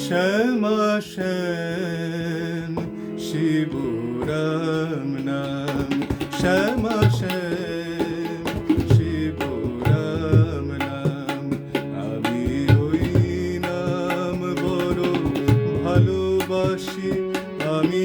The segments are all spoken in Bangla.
শ্যামা শ্যাম শিব রাম নাম শ্যামা শ্যাম শিব রাম নাম আমি ওই নাম বড় ভালোবাসি আমি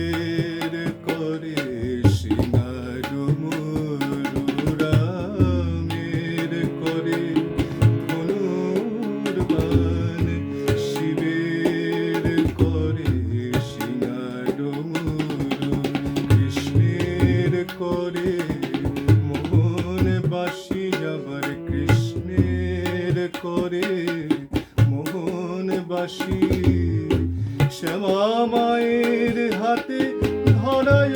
বাসি শ্যামা মায়ের হাতে ধরায়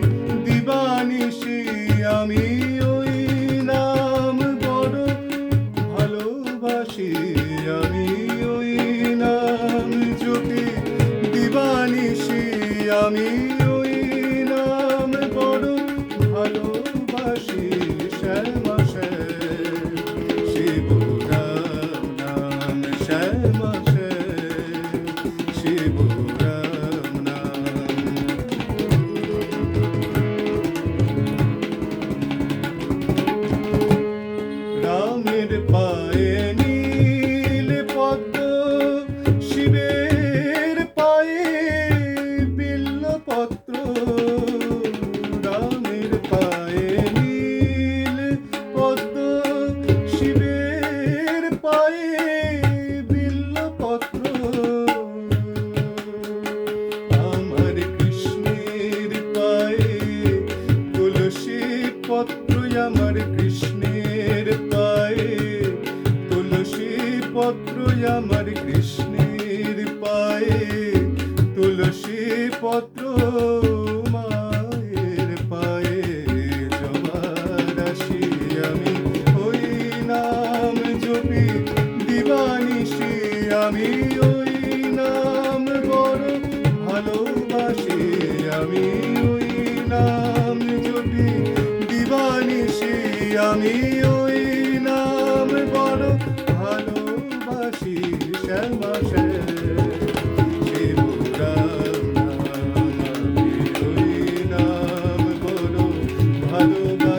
কৃষ্ণের পায়ে তুলসী পত্র আমার আরও ভালোবাসি শ্যামা শ্যাম ভালোবাসি